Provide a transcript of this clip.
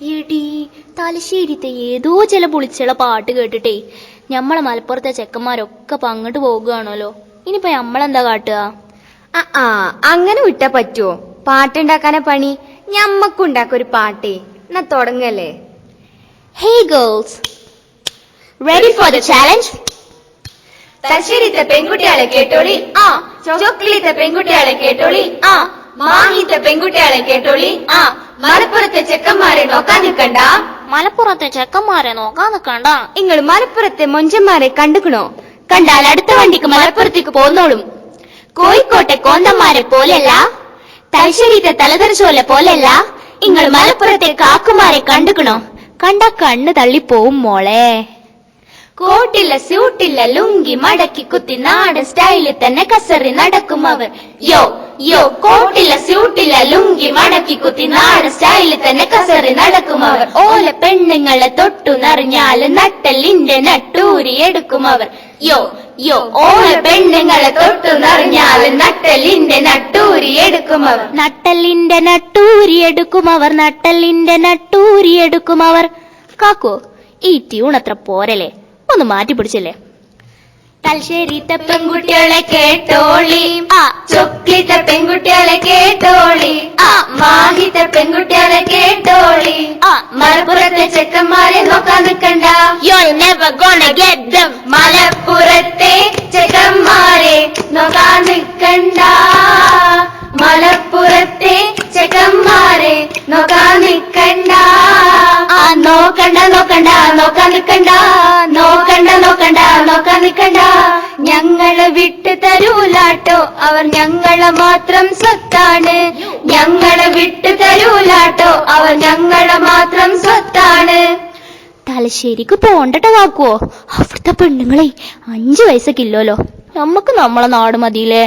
എടി തലശ്ശേരിത്തെ ഏതോ ചില പുളിച്ചുള്ള പാട്ട് കേട്ടിട്ടേ. ഞമ്മളെ മലപ്പുറത്തെ ചെക്കന്മാരൊക്കെ ഇപ്പൊ അങ്ങോട്ട് പോകുകയാണല്ലോ. ഇനിയിപ്പോ നമ്മളെന്താ കാട്ടുക? ആ ആ അങ്ങനെ വിട്ട പറ്റുവോ? പാട്ടുണ്ടാക്കാനെ പണി? ഞമ്മക്കുണ്ടാക്കൊരു പാട്ടേ. എന്നാ തുടങ്ങല്ലേ? Hey girls ready for the challenge തലശ്ശേരിത്തെ പെൺകുട്ടികളെ കേട്ടോളി. ആ ചോക്ലിത്തെ പെൺകുട്ടികളെ കേട്ടോളി. ആ മാഹിത്തെ പെൺകുട്ടികളെ കേട്ടോളി. ആ മലപ്പുറത്തെ ചെക്കന്മാരെ നോക്കാൻ നിൽക്കണ്ട. മലപ്പുറത്തെ ചെക്കന്മാരെ നോക്കാൻ നിൽക്കണ്ട. നിങ്ങൾ മലപ്പുറത്തെ മൊഞ്ചന്മാരെ കണ്ടുക്കണോ? കണ്ടാൽ അടുത്ത വണ്ടിക്ക് മലപ്പുറത്തേക്ക് പോന്നോളും. കോഴിക്കോട്ടെ കോന്തന്മാരെ പോലെയല്ല തലശ്ശേരിത്തെ തലതെറിച്ചോലെ പോലെയല്ല നിങ്ങൾ മലപ്പുറത്തെ കാക്കുമാരെ കണ്ടുക്കണോ? കണ്ട കണ്ണ് തള്ളിപ്പോവും മോളെ. കോട്ടില്ല സ്യൂട്ടില്ല ലുങ്കി മടക്കി കുത്തി നാടൻ സ്റ്റൈലിൽ തന്നെ കസറി നടക്കും അവർ. യോ യോ കോട്ടില്ല സ്യൂട്ടില്ല ലുങ്കി മടക്കി കുത്തി നാടൻ സ്റ്റൈലിൽ തന്നെ കസറി നടക്കും അവർ. ഓല പെണ്ണുങ്ങളെ തൊട്ടു നിറഞ്ഞാൽ നട്ടലിന്റെ നട്ടൂരി എടുക്കും അവർ. യോ യോ ഓല പെണ്ണുങ്ങളെ തൊട്ടു നിറഞ്ഞാൽ നട്ടലിന്റെ നട്ടൂരി എടുക്കും അവർ. നട്ടലിന്റെ നട്ടൂരി എടുക്കും അവർ നട്ടലിന്റെ നട്ടൂരി എടുക്കും അവർ. കാക്കോ ഈ ട്യൂൺ അത്ര പോരല്ലേ? ഒന്ന് മാറ്റി പിടിച്ചല്ലേ? തലശ്ശേരിത്തെ പെൺകുട്ടികളെ കേട്ടോളി. ആ ചൊക്കി ആ മാഹിത്തെ പെൺകുട്ടികളെ കേട്ടോളി. മലപ്പുറത്തെ ചെക്കന്മാരെ നോക്കാൻ നിൽക്കണ്ട. മലപ്പുറത്തെ ചെക്കന്മാരെ നോക്കാൻ നിൽക്കണ്ട. മലപ്പുറത്തെ ചെക്കന്മാരെ നോക്കാൻ നിൽക്കണ്ട. ആ നോക്കണ്ട നോക്കണ്ട നോക്കാൻ നിൽക്കണ്ട. നോക്കണ്ട നോക്കണ്ട. വിട്ടു തരൂലാട്ടോ. അവർ ഞങ്ങളെ മാത്രം സ്വത്താണ്. ഞങ്ങളെ വിട്ടു തരൂലാട്ടോ. അവർ ഞങ്ങളെ മാത്രം സ്വത്താണ്. തലശ്ശേരിക്ക് പോണ്ടട്ട കാക്കുവോ അവിടുത്തെ പെണ്ണുങ്ങളെ അഞ്ചു വയസ്സൊക്കെ ഇല്ലല്ലോ നമുക്ക് നമ്മളെ നാട് മതിയില്ലേ?